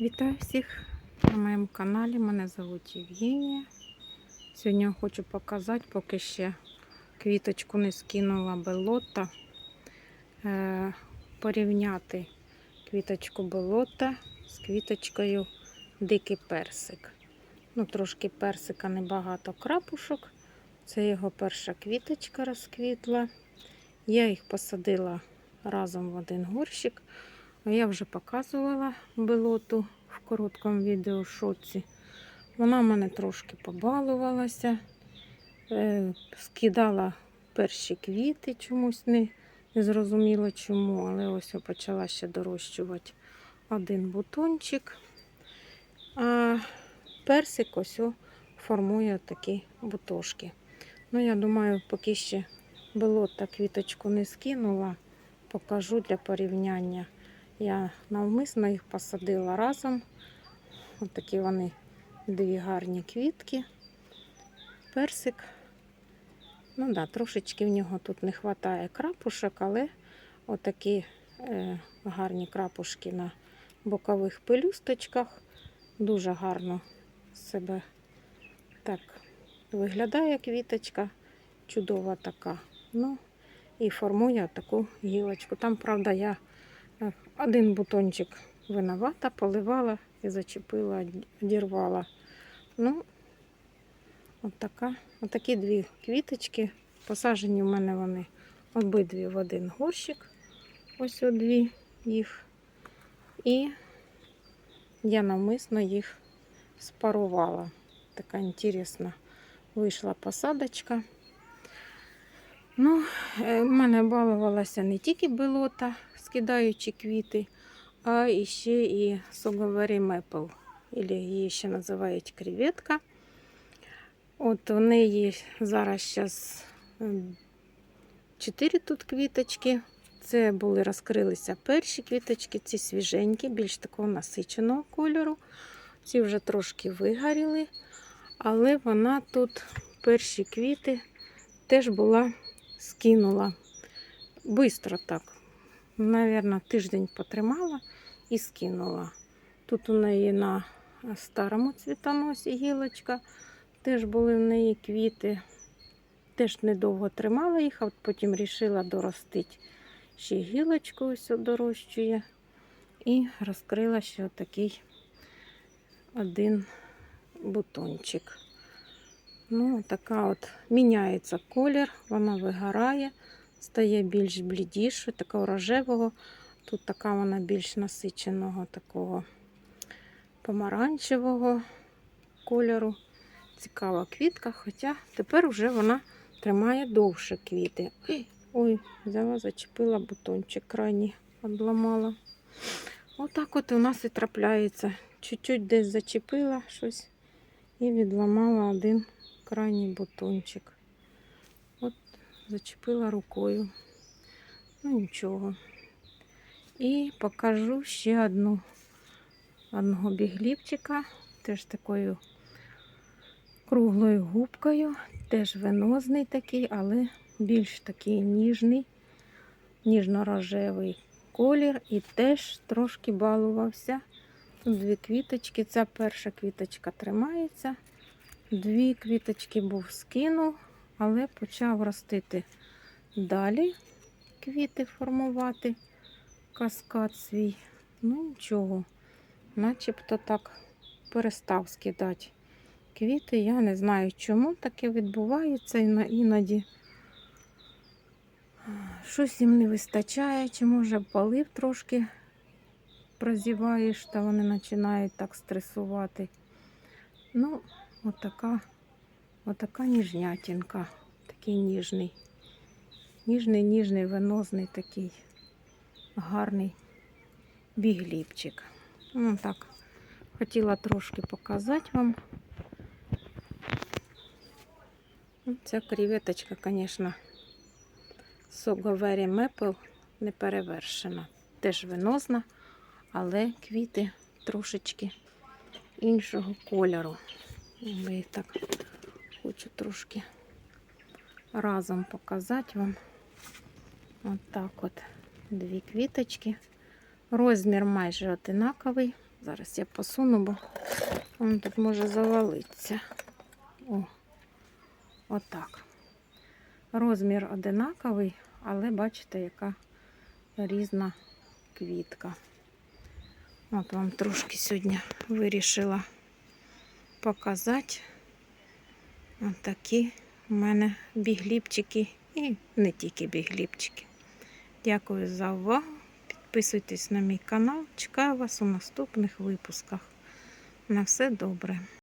Вітаю всіх на моєму каналі. Мене звуть Євгенія. Сьогодні я хочу показати, поки ще квіточку не скинула белота, е, порівняти квіточку белота з квіточкою Дикий персик. Ну, трошки персика небагато крапушок. Це його перша квіточка розквітла. Я їх посадила разом в один горщик. Я вже показувала белоту в короткому відео шоці. Вона в мене трошки побалувалася, е, скидала перші квіти, чомусь не, зрозуміло чому, але ось я почала ще дорощувати один бутончик. А персик ось формує такі бутошки. Ну, я думаю, поки ще белота квіточку не скинула, покажу для порівняння. Я навмисно їх посадила разом. Ось такі вони дві гарні квітки. Персик. Ну да, трошечки в нього тут не вистачає крапушок, але отакі е, гарні крапушки на бокових пелюсточках. Дуже гарно себе так виглядає квіточка. Чудова така. Ну, і формує таку гілочку. Там, правда, я один бутончик виновата, поливала і зачепила, одірвала. Ну, от така, от такі дві квіточки. Посаджені в мене вони обидві в один горщик. Ось дві їх. І я навмисно їх спарувала. Така інтересна вийшла посадочка. Ну, в мене балувалася не тільки белота, скидаючи квіти, а ще і соговері мепл, або її ще називають креветка. От у неї зараз зараз 4 тут квіточки. Це були розкрилися перші квіточки, ці свіженькі, більш такого насиченого кольору. Ці вже трошки вигоріли, але вона тут перші квіти теж була скинула. Бистро так. Навірно, тиждень потримала і скинула. Тут у неї на старому цвітоносі гілочка. Теж були в неї квіти. Теж недовго тримала їх, а от потім вирішила доростити ще гілочку, ось дорощує. І розкрила ще отакий один бутончик. Ну, така от міняється колір, вона вигорає, стає більш блідішою, такого рожевого. Тут така вона більш насиченого, такого помаранчевого кольору. Цікава квітка, хоча тепер вже вона тримає довше квіти. Ой, взяла, зачепила бутончик крайній, обламала. Отак от у нас і трапляється. Чуть-чуть десь зачепила щось і відламала один крайній бутончик. Зачепила рукою. Ну нічого. І покажу ще одну одного бігліпчика, теж такою круглою губкою, теж венозний такий, але більш такий ніжний, ніжно-рожевий колір і теж трошки балувався. Тут дві квіточки. Ця перша квіточка тримається. Дві квіточки був скинув, але почав ростити далі квіти формувати, каскад свій. Ну, нічого, начебто так перестав скидати квіти. Я не знаю, чому таке відбувається іноді. Щось їм не вистачає, чи може полив трошки прозіваєш, та вони починають так стресувати. Ну, Отака, отака ніжнятінка, такий ніжний. Ніжний, ніжний, венозний такий гарний бігліпчик. Ну так, хотіла трошки показати вам. Ну, ця креветочка, звісно, Соговері Мепл не перевершена. Теж венозна, але квіти трошечки іншого кольору. Я їх так хочу трошки разом показати вам. От так от дві квіточки. Розмір майже одинаковий. Зараз я посуну, бо він тут може завалитися. О, отак. Розмір одинаковий, але бачите, яка різна квітка. От вам трошки сьогодні вирішила показати. Ось такі у мене бігліпчики і не тільки бігліпчики. Дякую за увагу. Підписуйтесь на мій канал. Чекаю вас у наступних випусках. На все добре.